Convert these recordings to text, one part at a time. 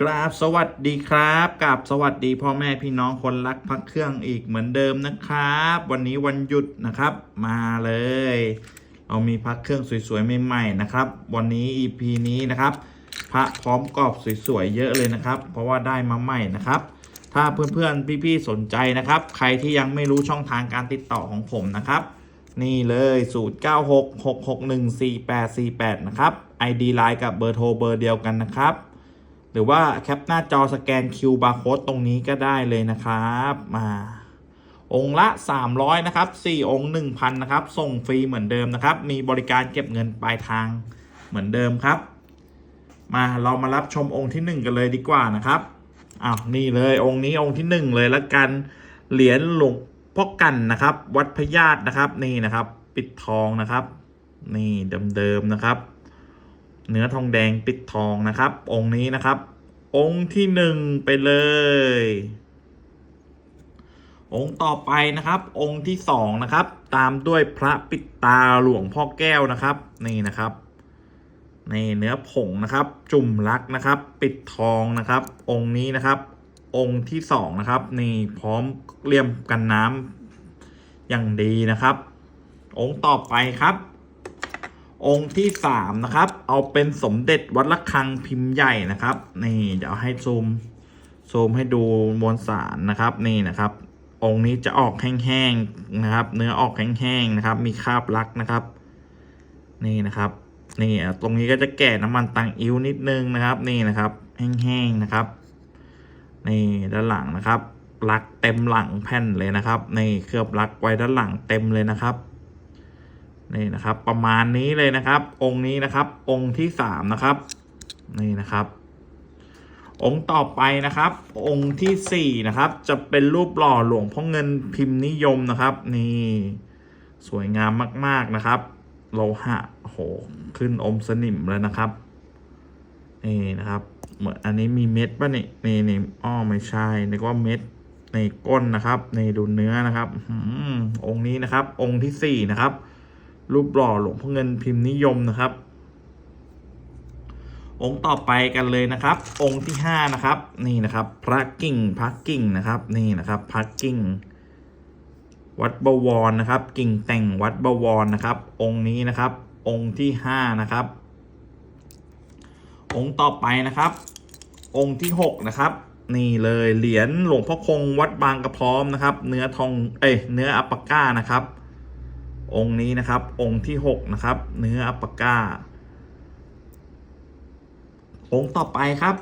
กราบสวัสดีครับกราบสวัสดีพ่อแม่พี่น้องคนรักพักเครื่องอีกเหมือนเดิมนะครับ วันนี้วันหยุดนะครับ มาเลยเรามีพักเครื่องสวยๆใหม่ๆนะครับ วันนี้ EP นี้นะครับ พระพร้อมกรอบสวยๆเยอะเลยนะครับ เพราะว่าได้มาใหม่นะครับ ถ้าเพื่อนๆพี่ๆสนใจนะครับ ใครที่ยังไม่รู้ช่องทางการติดต่อของผมนะครับ นี่เลย0966614848 นะครับ ID ไลน์กับเบอร์โทรเบอร์เดียวกันนะครับ หรือว่าแคปหน้าจอสแกน Q Barcode ตรงนี้ก็ได้เลยนะครับมาองละ 300 นะครับ 4 องค์ 1,000 นะครับ ส่งฟรีเหมือนเดิมนะครับ มีบริการเก็บเงินปลายทางเหมือนเดิมครับ มาเรามารับชมองค์ที่ 1 กันเลยดีกว่านะครับอ้าวนี่เลยองค์นี้องค์ที่ 1 เลยละกัน เหรียญหลวงพ่อกันนะครับ วัดพญาตนะครับ นี่นะครับ ปิดทองนะครับ นี่เดิมๆนะครับ เนื้อทองแดงปิดทองนะครับ องค์นี้นะครับ องค์ที่หนึ่งไปเลย องค์ต่อไปนะครับ องค์ที่สองนะครับ ตามด้วยพระปิดตาหลวงพ่อแก้วนะครับ นี่นะครับในเนื้อผงนะครับ จุ่มลักนะครับ ปิดทองนะครับ องค์นี้นะครับ องค์ที่สองนะครับ นี่พร้อมเลี่ยมกันน้ำอย่างดีนะครับ องค์ต่อไปครับ องค์ที่สามนะครับ เอาเป็นสมเด็จวัดระฆังพิมพ์ใหญ่นะครับ นี่เดี๋ยวให้ซูมซูมให้ดูมวลสารนะครับนี่นะครับ องค์นี้จะออกแห้งๆนะครับ เนื้อออกแห้งๆนะครับ มีคราบลักนะครับ นี่นะครับ นี่ตรงนี้ก็จะแก่น้ำมันตังอิ้วนิดนึงนะครับ นี่นะครับ แห้งๆนะครับนี่ด้านหลังนะครับลักเต็มหลังแผ่นเลยนะครับ นี่เคลือบลักไว้ด้านหลังเต็มเลยนะครับ นี่นะครับ ประมาณนี้เลยนะครับ องค์นี้นะครับ องค์ที่สามนะครับ นี่นะครับ องค์ต่อไปนะครับ องค์ที่สี่นะครับ จะเป็นรูปหล่อหลวงพ่อเงินพิมพ์นิยมนะครับ นี่ สวยงามมาก ๆนะครับ โลหะโหขึ้นอมสนิมเลยนะครับนี่นะครับ เหมือนอันนี้มีเม็ดป่ะนี่นี่นี่อ้อไม่ใช่นึกว่าเม็ดในก้นนะครับในดูเนื้อนะครับอื้อหือองค์นี้นะครับ องค์ที่สี่นะครับ รูปหล่อหลวงพ่อเงินพิมพ์นิยมนะครับ องค์ต่อไปกันเลยนะครับ องค์ที่ห้านะครับ นี่นะครับพระกิ่งพระกิ่งนะครับ นี่นะครับพระกิ่ง วัดบวรนะครับ กิ่งแต่งวัดบวรนะครับ องค์นี้นะครับ องค์ที่ห้านะครับ องค์ต่อไปนะครับ องค์ที่หกนะครับนี่เลยเหรียญหลวงพ่อคงวัดบางกระพร้อมนะครับ เนื้อทองเอ้ยเนื้ออัปปาก้านะครับ องค์นี้นะครับ องค์ที่หกนะครับ เนื้ออัปปาก้าองค์ต่อไปครับ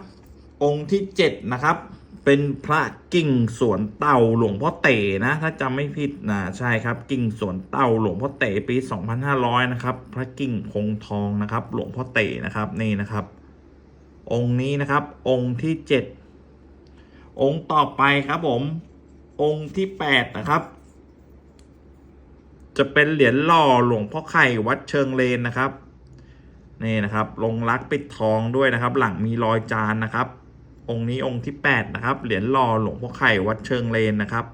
องค์ที่เจ็ดนะครับ เป็นพระกิ่งสวนเต่าหลวงพ่อเต๋นะ ถ้าจำไม่ผิดนะใช่ครับ กิ่งสวนเต่าหลวงพ่อเต๋ปี 2500 นะครับ พระกิ่งคงทองนะครับ หลวงพ่อเต๋นะครับนี่นะครับ องค์นี้นะครับ องค์ที่เจ็ดองค์ต่อไปครับผม องค์ที่แปดนะครับ จะเป็นเหรียญหล่อหลวงพ่อไข่วัดเชิงเลนนะครับ นี่นะครับ ลงรักปิดทองด้วยนะครับ หลังมีรอยจานนะครับ องค์นี้องค์ที่แปดนะครับ เหรียญหล่อหลวงพ่อไข่วัดเชิงเลนนะครับ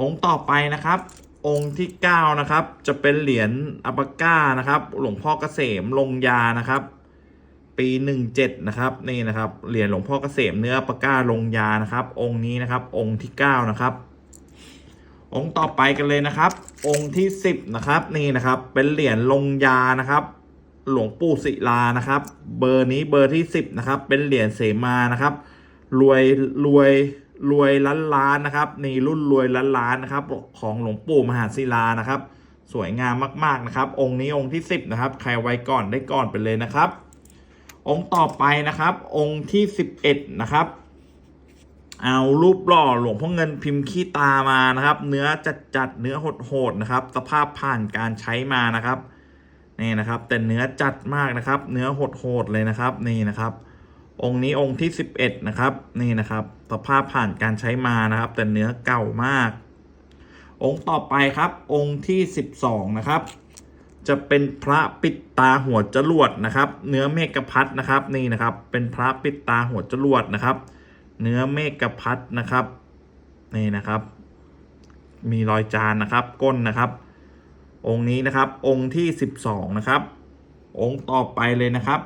องค์ต่อไปนะครับ องค์ที่เก้านะครับ จะเป็นเหรียญอัปปาก้านะครับ หลวงพ่อเกษมลงยานะครับปีหนึ่งเจ็ดนะครับนี่นะครับเหรียญหลวงพ่อเกษมเนื้ออัปปาก้าลงยานะครับ องค์นี้นะครับ องค์ที่เก้านะครับ องค์ต่อไปกันเลยนะครับ องค์ที่สิบนะครับนี่นะครับ เป็นเหรียญลงยานะครับ หลวงปู่ศิลานะครับ เบอร์นี้เบอร์ที่สิบนะครับ เป็นเหรียญเสมานะครับ รวยรวยรวยล้านล้านนะครับนี่รุ่นรวยล้านล้านนะครับ ของหลวงปู่มหาศิลานะครับ สวยงามมากๆนะครับ องค์นี้องค์ที่สิบนะครับ ใครไว้ก่อนได้ก่อนไปเลยนะครับ องค์ต่อไปนะครับ องค์ที่สิบเอ็ดนะครับ เอารูปหล่อหลวงพ่อเงินพิมพ์ขี้ตามานะครับ เนื้อจัดจัดๆเนื้อโหดๆนะครับ สภาพผ่านการใช้มานะครับนี่นะครับแต่เนื้อจัดมากนะครับ เนื้อโหดๆเลยนะครับนี่นะครับ องค์นี้องค์ที่สิบเอ็ดนะครับนี่นะครับ สภาพผ่านการใช้มานะครับ แต่เนื้อเก่ามาก องค์ต่อไปครับ องค์ที่สิบสองนะครับ จะเป็นพระปิดตาหัวจรวดนะครับ เนื้อเมกพัดนะครับนี่นะครับ เป็นพระปิดตาหัวจรวดนะครับ เนื้อเมกะพัดนะครับ นี่นะครับ มีรอยจานนะครับ ก้นนะครับ องค์นี้นะครับ องค์ที่สิบสองนะครับ องค์ต่อไปเลยนะครับ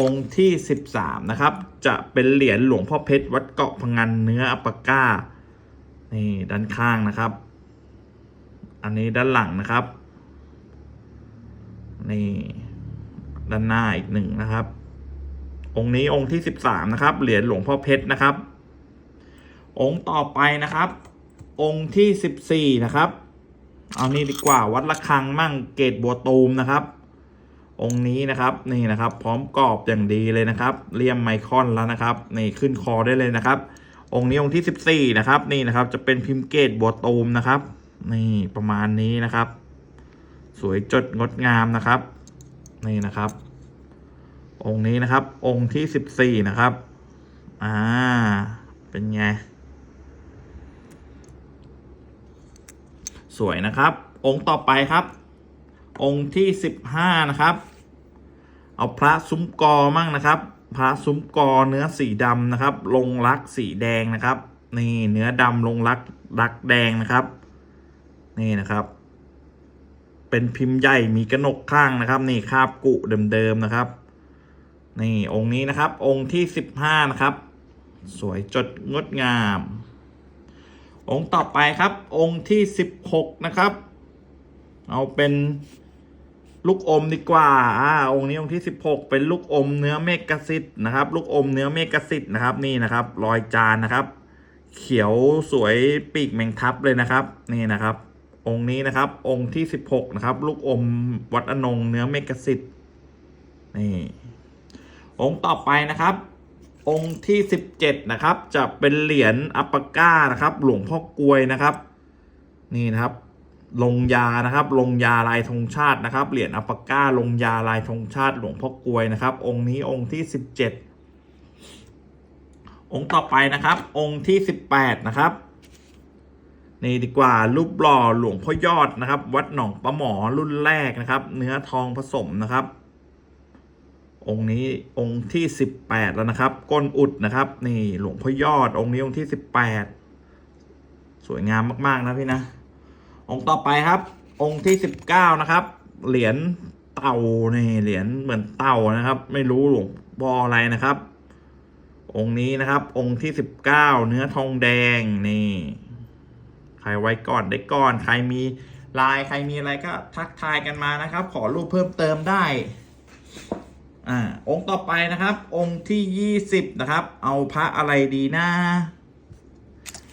องค์ที่ 13 นะครับ จะเป็นเหรียญหลวงพ่อเพชรวัดเกาะพงันเนื้ออัปปาก้า นี่ด้านข้างนะครับ อันนี้ด้านหลังนะครับ นี่ด้านหน้าอีกหนึ่งนะครับ องค์นี้องค์ที่ 13 นะครับ เหรียญหลวงพ่อเพชรนะครับ องค์ต่อไปนะครับ องค์ที่ 14 นะครับ เอานี่ดีกว่าวัดระฆังมั่งเกตบัวตูมนะครับ องค์นี้นะครับนี่นะครับ พร้อมกรอบอย่างดีเลยนะครับเลี่ยมไมคอนแล้วนะครับนี่ขึ้นคอได้เลยนะครับ องค์นี้องค์ที่ 14 นะครับ นี่นะครับจะเป็นพิมพ์เกตบัวตูมนะครับ นี่ประมาณนี้นะครับ สวยจดงดงามนะครับ นี่นะครับ องค์นี้นะครับ องค์ที่14นะครับ อ่า เป็นไง สวยนะครับ องค์ต่อไปครับ องค์ที่15นะครับ เอาพระซุ้มกอมั่งนะครับ พระซุ้มกอเนื้อสีดำนะครับ ลงรักสีแดงนะครับ นี่เนื้อดำลงรักรักแดงนะครับ นี่นะครับเป็นพิมพ์ใหญ่มีกระหนกข้างนะครับ นี่คาบกุเดิมๆนะครับ นี่องค์นี้นะครับ องค์ที่15นะครับ สวยจดงดงาม องค์ต่อไปครับ องค์ที่16นะครับ เอาเป็นลูกอมดีกว่า อ่า องค์นี้องค์ที่ 16 เป็นลูกอมเนื้อเมกซิตนะครับ ลูกอมเนื้อเมกซิตนะครับ นี่นะครับ รอยจานนะครับ เขียวสวยปีกแมงทับเลยนะครับ นี่นะครับ องค์นี้นะครับ องค์ที่ 16 นะครับ ลูกอมวัดอนงเนื้อเมกซิตนี่ องค์ต่อไปนะครับ องค์ที่ 17 นะครับ จะเป็นเหรียญอัปปาก้านะครับ หลวงพ่อกลวยนะครับ นี่นะครับ ลงยานะครับ ลงยาลายธงชาตินะครับ เหรียญอัปปาก้าลงยาลายธงชาติ หลวงพ่อกลวยนะครับ องค์นี้องค์ที่ 17 องค์ต่อไปนะครับ องค์ที่ 18 นะครับนี่ดีกว่ารูปหล่อหลวงพ่อยอดนะครับ วัดหนองปลาหมอรุ่นแรกนะครับ เนื้อทองผสมนะครับ องค์นี้องค์ที่ 18 แล้วนะครับ ก้นอุดนะครับ นี่หลวงพ่อยอด องค์นี้องค์ที่ 18 สวยงามมาก ๆ นะพี่นะ องค์ต่อไปครับ องค์ที่ 19 นะครับ เหรียญเต่านี่เหรียญเหมือนเต่านะครับ ไม่รู้หลวงพ่ออะไรนะครับ องค์นี้นะครับ องค์ที่ 19 เนื้อทองแดงนี่ ใครไว้ก่อนได้ก่อนใครมีลายใครมีอะไรก็ทักทายกันมานะครับ ขอรูปเพิ่มเติมได้ อ่าองค์ต่อไปนะครับ องค์ที่ยี่สิบนะครับ เอาพระอะไรดีนะ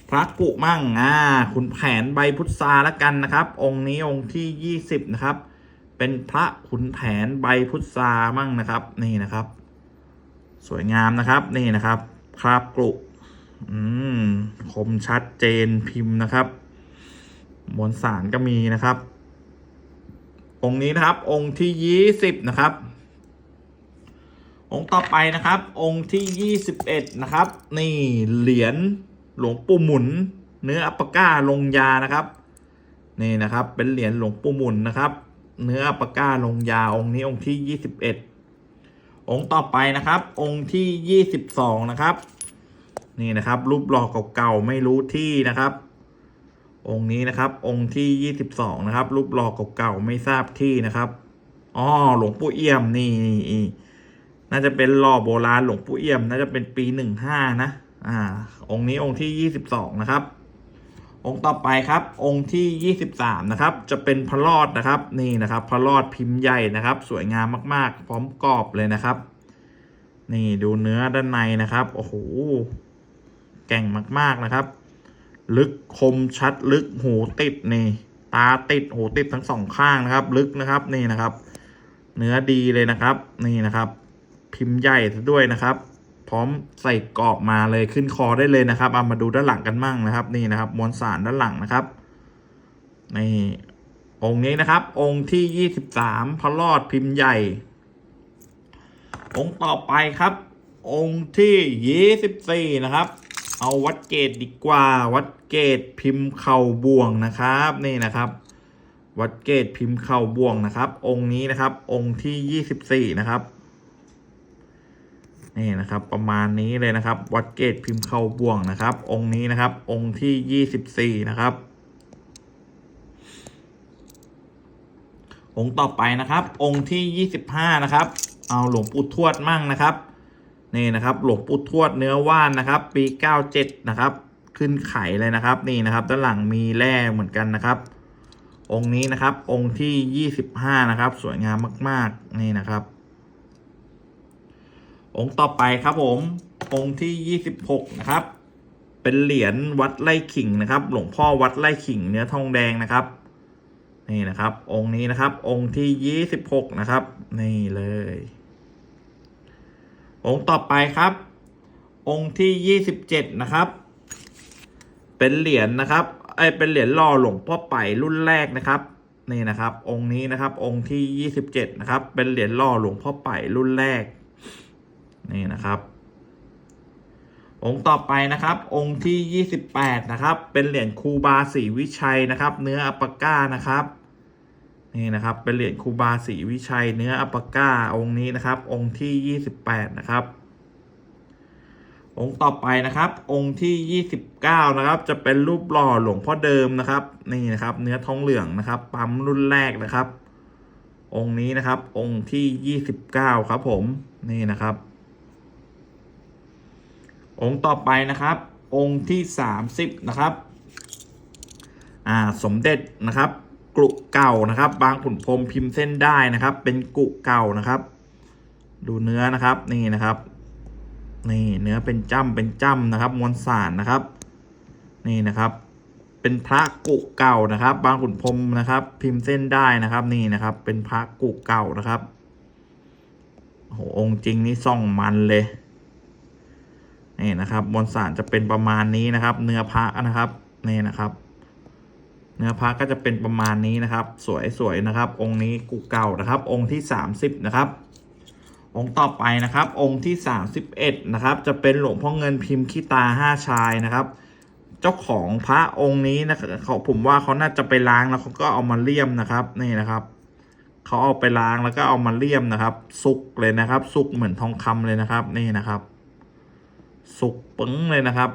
พระกุมั่งอ่าคุณแผนใบพุทธาละกันนะครับ องค์นี้องค์ที่ยี่สิบนะครับ เป็นพระขุนแผนใบพุทธามั่งนะครับ นี่นะครับ สวยงามนะครับ นี่นะครับคราบกรุอืมคมชัดเจนพิมพ์นะครับมวลสารก็มีนะครับ องค์นี้นะครับ องค์ที่ยี่สิบนะครับ องค์ต่อไปนะครับ องค์ที่ 21 นะครับ นี่เหรียญหลวงปู่หมุน เนื้ออัปปก้าลงยานะครับ นี่นะครับเป็นเหรียญหลวงปู่หมุนนะครับ เนื้ออัปปก้าลงยาองค์นี้องค์ที่ 21 องค์ต่อไปนะครับ องค์ที่ 22 นะครับ นี่นะครับรูปหล่อเก่าๆไม่รู้ที่นะครับ องค์นี้นะครับ องค์ที่ 22 นะครับรูปหล่อเก่าๆไม่ทราบที่นะครับอ๋อหลวงปู่เอี่ยมนี่นี่ น่าจะเป็นหล่อโบราณหลวงปู่เอี่ยม น่าจะเป็นปีหนึ่งห้านะ อ่า องค์นี้องค์ที่ยี่สิบสองนะครับ องค์ต่อไปครับ องค์ที่ยี่สิบสามนะครับ จะเป็นพระรอดนะครับ นี่นะครับ พระรอดพิมพ์ใหญ่นะครับ สวยงามมาก ๆ พร้อมกรอบเลยนะครับ นี่ดูเนื้อด้านในนะครับ โอ้โห แก่งมาก ๆนะครับ ลึกคมชัดลึกหูติดนี่ตาติดหูติดทั้งสองข้างนะครับ ลึกนะครับ นี่นะครับ เนื้อดีเลยนะครับ นี่นะครับ พิมพ์ใหญ่ซะด้วยนะครับ พร้อมใส่กรอบมาเลยขึ้นคอได้เลยนะครับเอามาดูด้านหลังกันมั่งนะครับ นี่นะครับมวลสารด้านหลังนะครับนี่องค์นี้นะครับ องค์ที่ยี่สิบสามพระรอดพิมพ์ใหญ่ องค์ต่อไปครับ องค์ที่ยี่สิบสี่นะครับ เอาวัดเกตดีกว่า วัดเกตพิมพ์เข่าบ่วงนะครับ นี่นะครับ วัดเกตพิมพ์เข่าบ่วงนะครับ องค์นี้นะครับ องค์ที่ยี่สิบสี่นะครับ นี่นะครับประมาณนี้เลยนะครับ วัดเกตพิมพ์เข้าบ่วงนะครับ องค์นี้นะครับ องค์ที่ยี่สิบสี่นะครับ องค์ต่อไปนะครับ องค์ที่ยี่สิบห้านะครับ เอาหลวงปู่ทวดมั่งนะครับนี่นะครับ หลวงปู่ทวดเนื้อว่านนะครับ ปี97นะครับ ขึ้นไข่เลยนะครับ นี่นะครับ ด้านหลังมีแร่เหมือนกันนะครับ องค์นี้นะครับ องค์ที่25นะครับ สวยงามมาก ๆ นี่นะครับ องค์ต่อไปครับผม องค์ที่ 26 นะครับ เป็นเหรียญวัดไร่ขิงนะครับ หลวงพ่อวัดไร่ขิงเนื้อทองแดงนะครับ นี่นะครับ องค์นี้นะครับ องค์ที่ 26 นะครับ นี่เลย องค์ต่อไปครับ องค์ที่ 27 นะครับ เป็นเหรียญนะครับไอเป็นเหรียญล่อหลวงพ่อไปรุ่นแรกนะครับนี่นะครับ องค์นี้นะครับ องค์ที่ 27 นะครับ เป็นเหรียญล่อหลวงพ่อไปรุ่นแรก นี่นะครับ องค์ต่อไปนะครับ องค์ที่ 28 นะครับ เป็นเหรียญคูบาศรีวิชัยนะครับ เนื้ออัปก้านะครับนี่นะครับ เป็นเหรียญคูบาศรีวิชัย เนื้ออัปก้าองค์นี้นะครับ องค์ที่ 28 นะครับองค์ต่อไปนะครับ องค์ที่ 29 นะครับ จะเป็นรูปหล่อหลวงพ่อเดิมนะครับ นี่นะครับ เนื้อทองเหลืองนะครับ ปั๊มรุ่นแรกนะครับ องค์นี้นะครับ องค์ที่ 29 ครับผม นี่นะครับ องค์ต่อไปนะครับ องค์ที่ 30 นะครับอ่าสมเด็จนะครับกรุเก่านะครับ บางขุนพรมพิมพ์เส้นได้นะครับ เป็นกุเก่านะครับ ดูเนื้อนะครับนี่นะครับนี่เนื้อเป็นจ้ำเป็นจ้ำนะครับ มวลสารนะครับ นี่นะครับ เป็นพระกุเก่านะครับ บางขุนพรมนะครับ พิมพ์เส้นได้นะครับนี่นะครับ เป็นพระกุเก่านะครับโอ้โหองค์จริงนี่ส่องมันเลย นี่นะครับมวลสารจะเป็นประมาณนี้นะครับ เนื้อพระนะครับนี่นะครับ เนื้อพระก็จะเป็นประมาณนี้นะครับ สวยๆนะครับ องค์นี้กุเก่านะครับ องค์ที่ 30 นะครับ องค์ต่อไปนะครับ องค์ที่ 31 นะครับ จะเป็นหลวงพ่อเงินพิมพ์ขี้ตาห้าชายนะครับ เจ้าของพระองค์นี้นะเขาผมว่าเขาน่าจะไปล้างแล้วเขาก็เอามาเลี่ยมนะครับนี่นะครับเขาเอาไปล้างแล้วก็เอามาเลี่ยมนะครับ สุกเลยนะครับ สุกเหมือนทองคำเลยนะครับ นี่นะครับ สุกปึ้งเลยนะครับ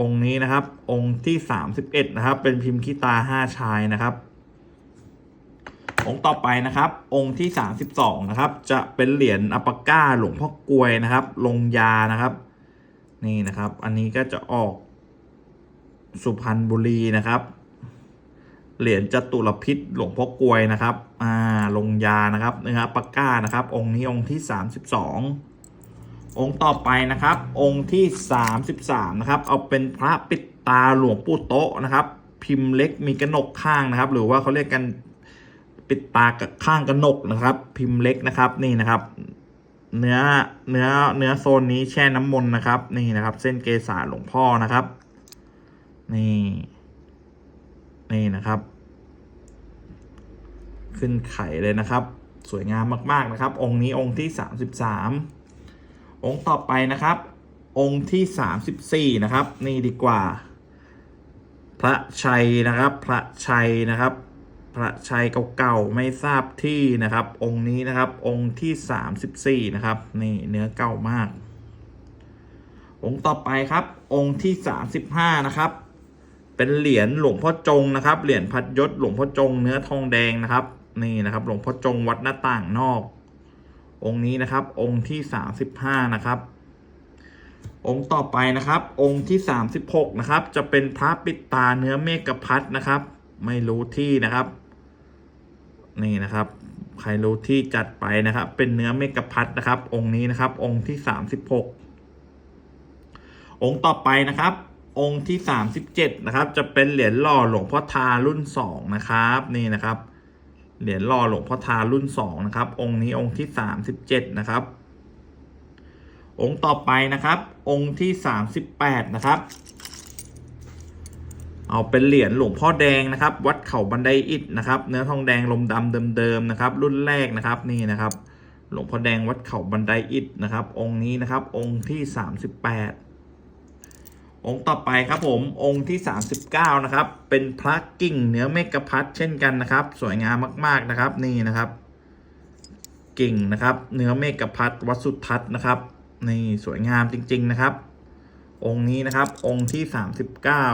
องค์นี้นะครับ องค์ที่สามสิบเอ็ดนะครับ เป็นพิมพ์ขี้ตาห้าชายนะครับ องค์ต่อไปนะครับ องค์ที่สามสิบสองนะครับ จะเป็นเหรียญอัปปาก้าหลวงพ่อกลวยนะครับ ลงยานะครับ นี่นะครับ อันนี้ก็จะออกสุพรรณบุรีนะครับ เหรียญจตุรพิษหลวงพ่อกลวยนะครับ อ่า ลงยานะครับเนื้อปปาก้านะครับ องค์นี้องค์ที่สามสิบสอง องค์ต่อไปนะครับ องค์ที่ 33 นะครับ เอาเป็นพระปิดตาหลวงปู่โตะนะครับ พิมพ์เล็กมีกระหนกข้างนะครับ หรือว่าเขาเรียกกันปิดตากับข้างกระหนกนะครับ พิมพ์เล็กนะครับนี่นะครับ เนื้อเนื้อเนื้อโซนนี้แช่น้ำมนต์นะครับ นี่นะครับ เส้นเกษาหลวงพ่อนะครับ นี่ นี่นะครับ ขึ้นไข่เลยนะครับ สวยงามมาก ๆนะครับ องค์นี้องค์ที่33 องค์ต่อไปนะครับ องค์ที่สามสิบสี่นะครับ นี่ดีกว่า พระชัยนะครับ พระชัยนะครับ พระชัยเก่าๆไม่ทราบที่นะครับ องค์นี้นะครับ องค์ที่สามสิบสี่นะครับ นี่เนื้อเก่ามาก องค์ต่อไปครับ องค์ที่สามสิบห้านะครับเป็นเหรียญหลวงพ่อจงนะครับ เหรียญพัดยศหลวงพ่อจงเนื้อทองแดงนะครับ นี่นะครับ หลวงพ่อจงวัดหน้าต่างนอก องค์นี้นะครับ องค์ที่สามสิบห้านะครับ องค์ต่อไปนะครับ องค์ที่สามสิบหกนะครับ จะเป็นพระปิดตาเนื้อเมฆพัดนะครับ ไม่รู้ที่นะครับ นี่นะครับ ใครรู้ที่จัดไปนะครับ เป็นเนื้อเมฆพัดนะครับ องค์นี้นะครับ องค์ที่สามสิบหกองค์ต่อไปนะครับ องค์ที่สามสิบเจ็ดนะครับ จะเป็นเหรียญหล่อหลวงพ่อทารุ่นสองนะครับ นี่นะครับ เหรียญหล่อหลวงพ่อทารุ่นสองนะครับ องค์นี้องค์ที่สามสิบเจ็ดนะครับ องค์ต่อไปนะครับ องค์ที่สามสิบแปดนะครับ เอาเป็นเหรียญหลวงพ่อแดงนะครับ วัดเขาบันไดอิฐนะครับ เนื้อทองแดงลมดำเดิมๆนะครับ รุ่นแรกนะครับนี่นะครับ หลวงพ่อแดงวัดเขาบันไดอิฐนะครับ องค์นี้นะครับ องค์ที่สามสิบแปด องค์ต่อไปครับผมองค์ที่สามสิบเก้านะครับ เป็นพระกิ่งเนื้อเมกะพัดเช่นกันนะครับ สวยงามมาก ๆนะครับนี่นะครับ กิ่งนะครับ เนื้อเมกะพัดวัดสุทัศน์นะครับนี่สวยงามจริง ๆนะครับ องค์นี้นะครับ องค์ที่สามสิบเก้า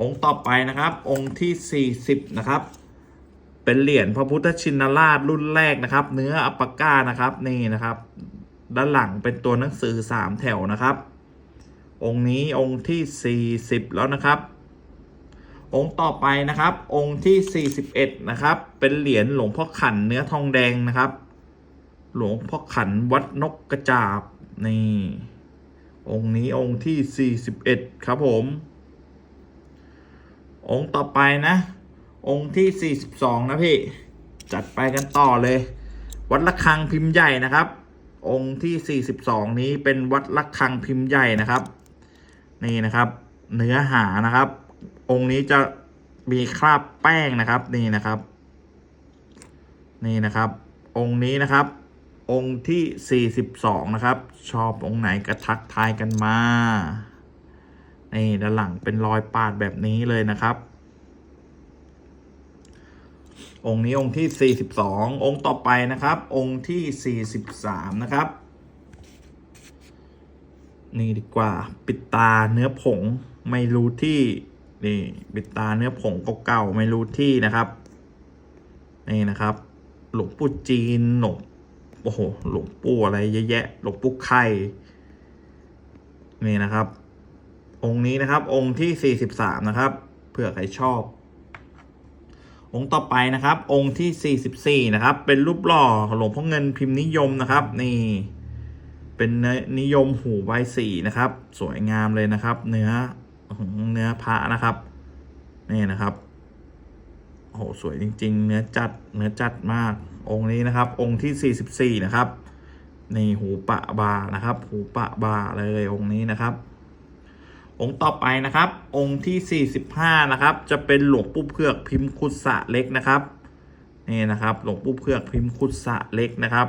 องค์ต่อไปนะครับ องค์ที่สี่สิบนะครับ เป็นเหรียญพระพุทธชินราชรุ่นแรกนะครับ เนื้ออัปปาก้านะครับนี่นะครับ ด้านหลังเป็นตัวหนังสือสามแถวนะครับ องค์นี้องค์ที่ 40 แล้วนะครับ องค์ต่อไปนะครับ องค์ที่ 41 นะครับ เป็นเหรียญหลวงพ่อขันเนื้อทองแดงนะครับ หลวงพ่อขันวัดนกกระจาบนี่ องค์นี้องค์ที่ 41 ครับผม องค์ต่อไปนะ องค์ที่ 42 นะพี่ จัดไปกันต่อเลย วัดระฆังพิมพ์ใหญ่นะครับองค์ที่ 42 นี้เป็นวัดระฆังพิมพ์ใหญ่นะครับ นี่นะครับ เนื้อหานะครับ องค์นี้จะมีคราบแป้งนะครับนี่นะครับ นี่นะครับ องค์นี้นะครับ องค์ที่ 42 นะครับ ชอบองค์ไหนก็ทักทายกันมานี่ด้านหลังเป็นรอยปาดแบบนี้เลยนะครับ องค์นี้องค์ที่ 42 องค์ต่อไปนะครับ องค์ที่ 43 นะครับ นี่ดีกว่า ปิดตาเนื้อผงไม่รู้ที่นี่ปิดตาเนื้อผงเก่าๆไม่รู้ที่นะครับ นี่นะครับ หลวงปู่จีนหลวงโอ้โหหลวงปู่อะไรเยอะแยะหลวงปู่ไข่นี่นะครับ องค์นี้นะครับ องค์ที่ 43 นะครับเผื่อใครชอบ องค์ต่อไปนะครับ องค์ที่ 44 นะครับ เป็นรูปหล่อหลวงพ่อเงินพิมพ์นิยมนะครับ นี่ เป็นเนื้อนิยมหูใบสีนะครับ สวยงามเลยนะครับ เนื้ออื้อหือเนื้อพระนะครับนี่นะครับโอ้โหสวยจริง ๆ เนื้อจัดเนื้อจัดมาก องค์นี้นะครับ องค์ที่ 44 นะครับนี่หูปะบานะครับ หูปะบาเลยองค์นี้นะครับ องค์ต่อไปนะครับ องค์ที่ 45 นะครับ จะเป็นหลวงปู่เผือกพิมพ์คุดสะเล็กนะครับนี่นะครับ หลวงปู่เผือกพิมพ์คุดสะเล็กนะครับ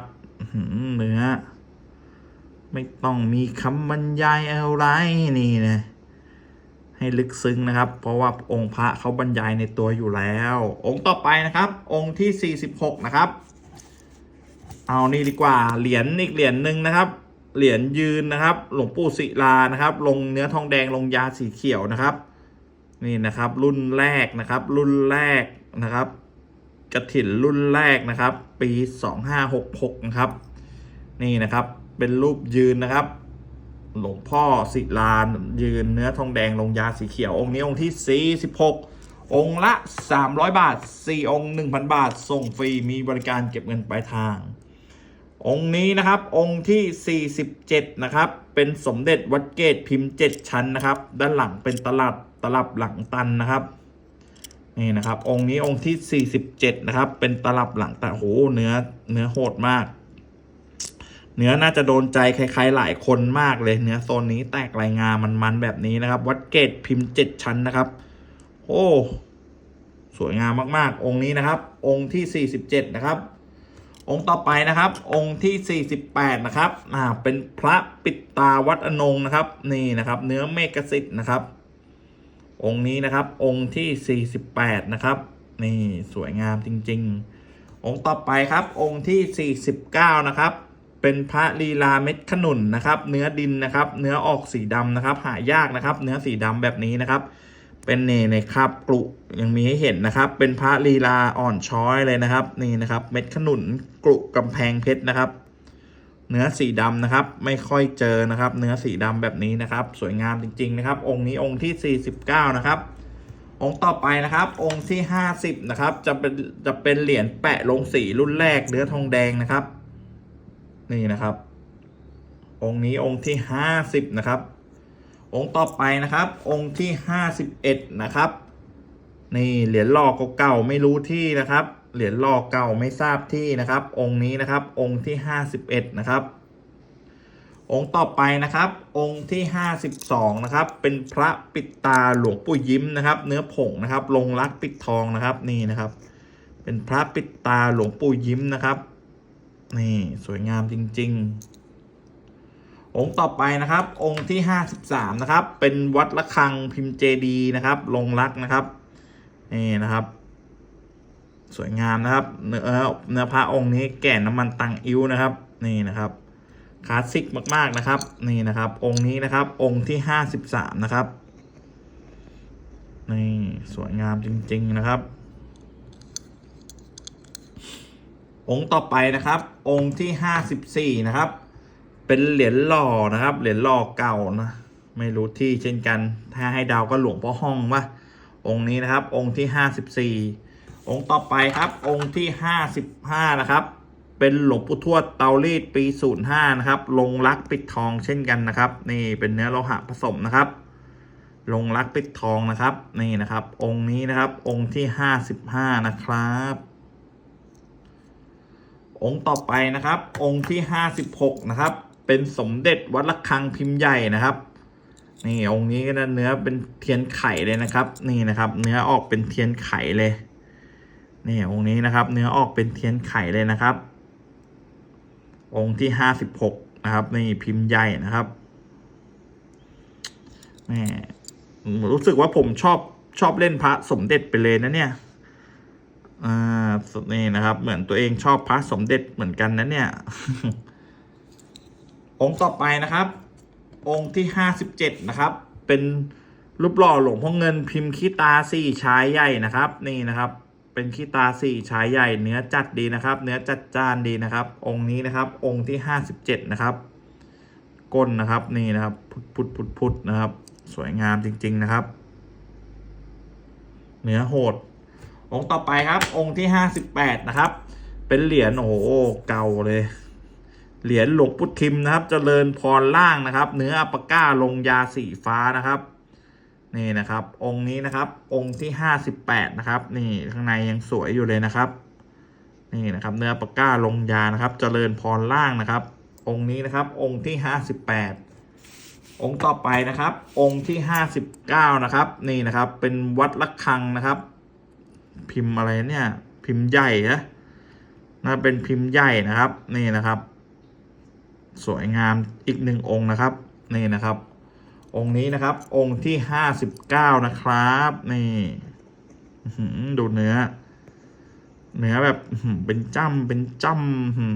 เนื้อ ไม่ต้องมีคำบรรยายอะไรนี่นะให้ลึกซึ้งนะครับ เพราะว่าองค์พระเขาบรรยายในตัวอยู่แล้ว องค์ต่อไปนะครับ องค์ที่ 46 นะครับ เอานี่ดีกว่าเหรียญอีกเหรียญหนึ่งนะครับ เหรียญยืนนะครับ หลวงปู่ศิลานะครับ ลงเนื้อทองแดงลงยาสีเขียวนะครับ นี่นะครับ รุ่นแรกนะครับ รุ่นแรกนะครับกระถิ่นรุ่นแรกนะครับ ปี 2566 นะครับ นี่นะครับ เป็นรูปยืนนะครับ หลวงพ่อศิลานยืนเนื้อทองแดงลงยาสีเขียว องค์นี้องค์ที่ 46 องค์ละ 300 บาท 4 องค์ 1,000 บาท ส่งฟรีมีบริการเก็บเงินปลายทาง องค์นี้นะครับองค์ที่ 47 นะครับ เป็นสมเด็จวัดเกตพิมพ์ 7 ชั้นนะครับ ด้านหลังเป็นตลับตลับหลังตันนะครับนี่นะครับองค์นี้องค์ที่ 47 นะครับ เป็นตลับหลังแตันโหเนื้อเนื้อโหดมาก เนื้อน่าจะโดนใจใครๆหลายคนมากเลย เนื้อโซนนี้แตกลายงามันๆแบบนี้นะครับ วัดเกตพิมพ์7ชั้นนะครับ โอ้สวยงามมากๆ องค์นี้นะครับ องค์ที่ 47 นะครับ องค์ต่อไปนะครับ องค์ที่ 48 นะครับอ่าเป็นพระปิดตาวัดอนงนะครับ นี่นะครับ เนื้อเมกสิทธิ์นะครับ องค์นี้นะครับ องค์ที่ 48 นะครับ นี่สวยงามจริง ๆ องค์ต่อไปครับ องค์ที่ 49 นะครับ เป็นพระลีลาเม็ดขนุนนะครับ เนื้อดินนะครับ เนื้อออกสีดำนะครับ หายากนะครับ เนื้อสีดำแบบนี้นะครับ เป็นเนในคราบกรุยังมีให้เห็นนะครับ เป็นพระลีลาอ่อนช้อยเลยนะครับ นี่นะครับ เม็ดขนุนกรุกำแพงเพชรนะครับ เนื้อสีดำนะครับ ไม่ค่อยเจอนะครับ เนื้อสีดำแบบนี้นะครับ สวยงามจริง ๆ นะครับ องค์นี้องค์ที่ 49 นะครับองค์ต่อไปนะครับ องค์ที่ 50 นะครับ จะเป็นจะเป็นเหรียญแปะลงสีรุ่นแรกเนื้อทองแดงนะครับ นี่นะครับ องค์นี้องค์ที่50นะครับ องค์ต่อไปนะครับ องค์ที่51นะครับ นี่เหรียญหลอกเก่าไม่รู้ที่นะครับ เหรียญหลอกเก่าไม่ทราบที่นะครับ องค์นี้นะครับ องค์ที่51นะครับ องค์ต่อไปนะครับ องค์ที่52นะครับ เป็นพระปิดตาหลวงปู่ยิ้มนะครับ เนื้อผงนะครับ ลงรักปิดทองนะครับ นี่นะครับ เป็นพระปิดตาหลวงปู่ยิ้มนะครับ นี่สวยงามจริง ๆ องค์ต่อไปนะครับ องค์ที่53นะครับ เป็นวัดระฆังพิมพ์เจดีนะครับ ลงรักนะครับ นี่นะครับ สวยงามนะครับ เนื้อเนื้อพระองค์นี้แก่น้ำมันตังอิ้วนะครับ นี่นะครับคลาสสิกมาก ๆ นะครับ นี่นะครับ องค์นี้นะครับ องค์ที่53นะครับ นี่ สวยงามจริง ๆ นะครับ องค์ต่อไปนะครับ องค์ที่ห้าสิบสี่นะครับ เป็นเหรียญหล่อนะครับ เหรียญหล่อเก่านะไม่รู้ที่เช่นกัน ถ้าให้ดาวก็หลวงพ่อห้องวะองค์นี้นะครับ องค์ที่ห้าสิบสี่องค์ต่อไปครับ องค์ที่ห้าสิบห้านะครับ เป็นหลวงปู่ทวดเตารีดปีศูนย์ห้านะครับ ลงรักปิดทองเช่นกันนะครับ นี่เป็นเนื้อโลหะผสมนะครับ ลงรักปิดทองนะครับ นี่นะครับ องค์นี้นะครับ องค์ที่ห้าสิบห้านะครับ องค์ต่อไปนะครับ องค์ที่ห้าสิบหกนะครับ เป็นสมเด็จวัดระฆังพิมพ์ใหญ่นะครับ นี่องค์นี้ก็เนื้อเป็นเทียนไข่เลยนะครับ นี่นะครับ เนื้อออกเป็นเทียนไข่เลยนี่องค์นี้นะครับ เนื้อออกเป็นเทียนไข่เลยนะครับ องค์ที่ห้าสิบหกนะครับ นี่พิมพ์ใหญ่นะครับแหมรู้สึกว่าผมชอบชอบเล่นพระสมเด็จไปเลยนะเนี่ย อ่าสนี่นะครับ เหมือนตัวเองชอบพระสมเด็จเหมือนกันนะเนี่ย องค์ต่อไปนะครับ องค์ที่ห้าสิบเจ็ดนะครับ เป็นรูปหล่อหลวงพ่อเงินพิมพ์ขี้ตาสี่ชายใหญ่นะครับ นี่นะครับ เป็นขี้ตาสี่ชายใหญ่ เนื้อจัดดีนะครับ เนื้อจัดจ้านดีนะครับ องค์นี้นะครับ องค์ที่ห้าสิบเจ็ดนะครับ ก้นนะครับนี่นะครับ พุดพุดพุดพุดนะครับ สวยงามจริง ๆนะครับ เนื้อโหด องค์ต่อไปครับ องค์ที่ห้าสิบแปดนะครับ เป็นเหรียญโอ้โหเก่าเลย เหรียญหลวงพุทธิมนะครับเจริญพรล่างนะครับ เนื้ออัปะก้าลงยาสีฟ้านะครับนี่นะครับ องค์นี้นะครับ องค์ที่ห้าสิบแปดนะครับ นี่ข้างในยังสวยอยู่เลยนะครับ นี่นะครับ เนื้อปะก้าลงยานะครับเจริญพรล่างนะครับ องค์นี้นะครับ องค์ที่ห้าสิบแปดองค์ต่อไปนะครับ องค์ที่ห้าสิบเก้านะครับ นี่นะครับ เป็นวัดละคังนะครับ พิมพ์อะไรเนี่ย พิมพ์ใหญ่นะน่าเป็นพิมพ์ใหญ่นะครับ นี่นะครับ สวยงามอีกหนึ่งองค์นะครับ นี่นะครับ องค์นี้นะครับ องค์ที่ห้าสิบเก้านะครับ นี่ดูเนื้อ เนื้อแบบเป็นจ้ำเป็นจ้ำอื้อหื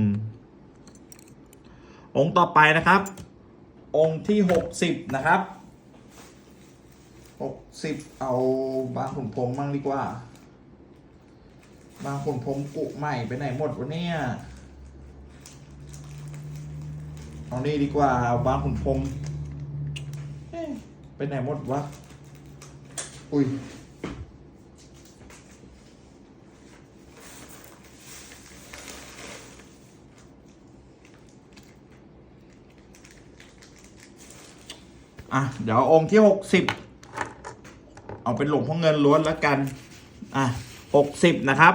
อองค์ต่อไปนะครับ องค์ที่หกสิบนะครับ หกสิบเอาบางขุนพรมมั่งดีกว่า บางขุนพรมกุใหม่ไปไหนหมดวะเนี่ยเอานี่ดีกว่าเอาบางขุนพรมไปไหนหมดวะ อุ้ยอะ เดี๋ยวองค์ที่หกสิบ เอาเป็นหลวงพ่อเงินล้วนแล้วกัน อะหกสิบนะครับ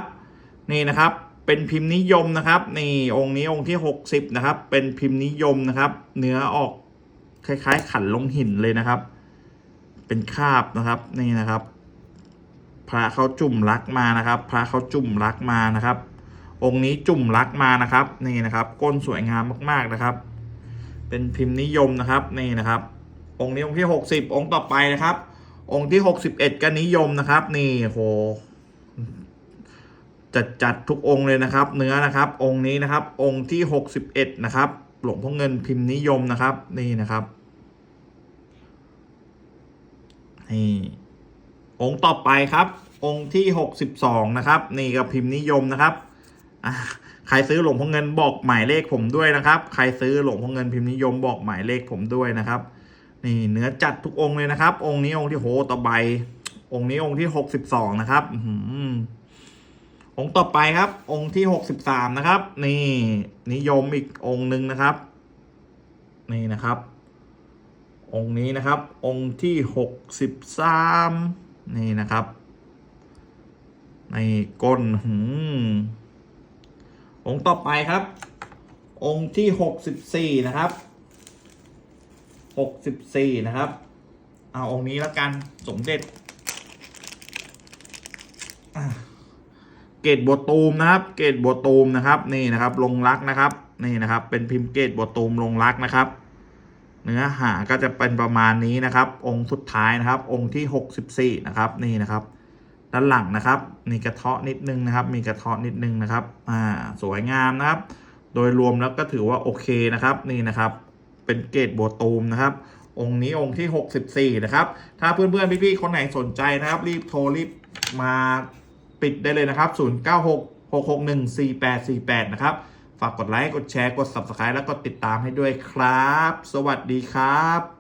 นี่นะครับ เป็นพิมพ์นิยมนะครับ นี่องค์นี้องค์ที่หกสิบนะครับ เป็นพิมพ์นิยมนะครับ เนื้อออกคล้ายๆ ขันลงหินเลยนะครับ เป็นคาบนะครับ นี่นะครับ พระเขาจุ่มรักมานะครับ พระเขาจุ่มรักมานะครับ องค์นี้จุ่มรักมานะครับ นี่นะครับ ก้นสวยงามมากๆนะครับ เป็นพิมพ์นิยมนะครับ นี่นะครับ องค์นี้องค์ที่หกสิบองค์ต่อไปนะครับ องค์ที่หกสิบเอ็ดก็นิยมนะครับ นี่โหจัดจัดทุกองค์เลยนะครับ เนื้อนะครับ องค์นี้นะครับ องค์ที่หกสิบเอ็ดนะครับ หลวงพ่อเงินพิมพ์นิยมนะครับ นี่นะครับนี่องค์ต่อไปครับ องค์ที่หกสิบสองนะครับ นี่ก็พิมพ์นิยมนะครับใครซื้อหลวงพ่อเงินบอกหมายเลขผมด้วยนะครับ ใครซื้อหลวงพ่อเงินพิมพ์นิยมบอกหมายเลขผมด้วยนะครับ นี่เนื้อจัดทุกองค์เลยนะครับ องค์นี้องค์ที่โหตะไบองค์นี้องค์ที่หกสิบสองนะครับอื้อหือองค์ต่อไปครับ องค์ที่หกสิบสามนะครับ นี่ นิยมอีกองค์หนึ่งนะครับ นี่นะครับ องค์นี้นะครับ องค์ที่หกสิบสามนี่นะครับในก้นหืมองค์ต่อไปครับ องค์ที่หกสิบสี่นะครับ หกสิบสี่นะครับ เอาองค์นี้แล้วกันสมเด็จเกตบัวตูมนะครับ เกตบัวตูมนะครับ นี่นะครับ ลงรักนะครับ นี่นะครับ เป็นพิมพ์เกตบัวตูมลงรักนะครับ เนื้อหาก็จะเป็นประมาณนี้นะครับ องค์สุดท้ายนะครับ องค์ที่หกสิบสี่นะครับ นี่นะครับ ด้านหลังนะครับ มีกระเทาะนิดนึงนะครับ มีกระเทาะนิดนึงนะครับ อ่า สวยงามนะครับ โดยรวมแล้วก็ถือว่าโอเคนะครับ นี่นะครับ เป็นเกตบัวตูมนะครับ องค์นี้องค์ที่ 64 นะครับ ถ้าเพื่อนๆพี่ๆคนไหนสนใจนะครับ รีบโทรรีบมาปิดได้เลยนะครับ 0966614848 นะครับ ฝากกดไลค์ กดแชร์ กด Subscribe แล้วก็ติดตามให้ด้วยครับ สวัสดีครับ